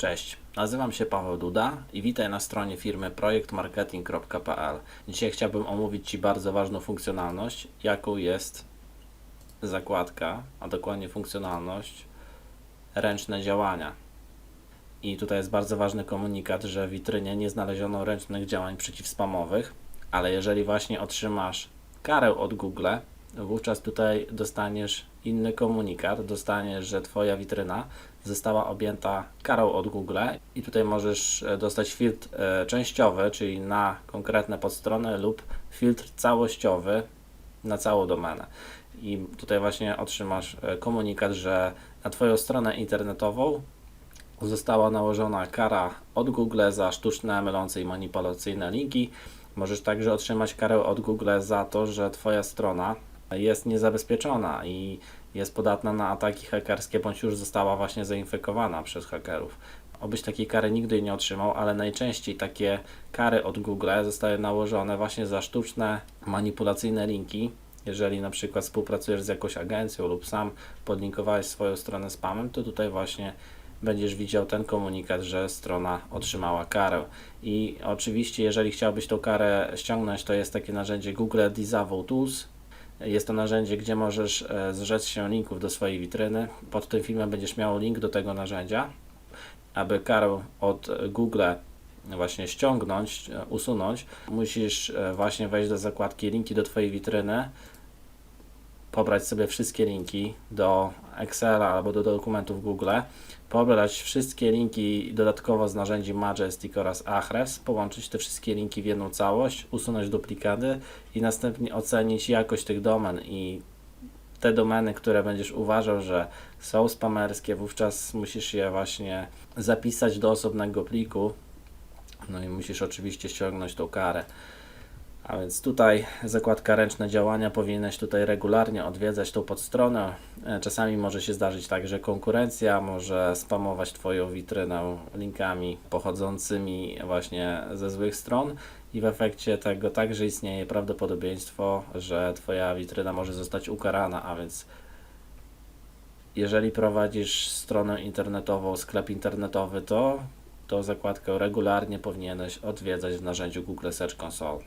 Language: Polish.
Cześć, nazywam się Paweł Duda i witaj na stronie firmy projektmarketing.pl. Dzisiaj chciałbym omówić Ci bardzo ważną funkcjonalność, jaką jest zakładka, a dokładnie funkcjonalność ręczne działania. I tutaj jest bardzo ważny komunikat, że w witrynie nie znaleziono ręcznych działań przeciwspamowych, ale jeżeli właśnie otrzymasz karę od Google, wówczas tutaj dostaniesz inny komunikat, dostaniesz, że Twoja witryna została objęta karą od Google i tutaj możesz e, dostać filtr e, częściowy, czyli na konkretne podstrony lub filtr całościowy na całą domenę. I tutaj właśnie otrzymasz e, komunikat, że na Twoją stronę internetową została nałożona kara od Google za sztuczne, mylące i manipulacyjne linki. Możesz także otrzymać karę od Google za to, że Twoja strona jest niezabezpieczona i jest podatna na ataki hakerskie, bądź już została właśnie zainfekowana przez hakerów. Obyś takiej kary nigdy nie otrzymał, ale najczęściej takie kary od Google zostały nałożone właśnie za sztuczne, manipulacyjne linki. Jeżeli na przykład współpracujesz z jakąś agencją lub sam podlinkowałeś swoją stronę spamem, to tutaj właśnie będziesz widział ten komunikat, że strona otrzymała karę. I oczywiście, jeżeli chciałbyś tą karę ściągnąć, to jest takie narzędzie Google Disavow Tools. Jest to narzędzie, gdzie możesz e, zrzec się linków do swojej witryny. Pod tym filmem będziesz miał link do tego narzędzia. Aby karę od Google właśnie ściągnąć, e, usunąć, musisz e, właśnie wejść do zakładki linki do Twojej witryny, pobrać sobie wszystkie linki do Excela albo do dokumentów Google, pobrać wszystkie linki dodatkowo z narzędzi Majestic oraz Ahrefs, połączyć te wszystkie linki w jedną całość, usunąć duplikaty i następnie ocenić jakość tych domen i te domeny, które będziesz uważał, że są spamerskie, wówczas musisz je właśnie zapisać do osobnego pliku. No i musisz oczywiście ściągnąć tą karę. A więc tutaj zakładka ręczne działania, powinieneś tutaj regularnie odwiedzać tą podstronę. E, Czasami może się zdarzyć tak, że konkurencja może spamować Twoją witrynę linkami pochodzącymi właśnie ze złych stron i w efekcie tego także istnieje prawdopodobieństwo, że Twoja witryna może zostać ukarana, a więc jeżeli prowadzisz stronę internetową, sklep internetowy, to tą zakładkę regularnie powinieneś odwiedzać w narzędziu Google Search Console.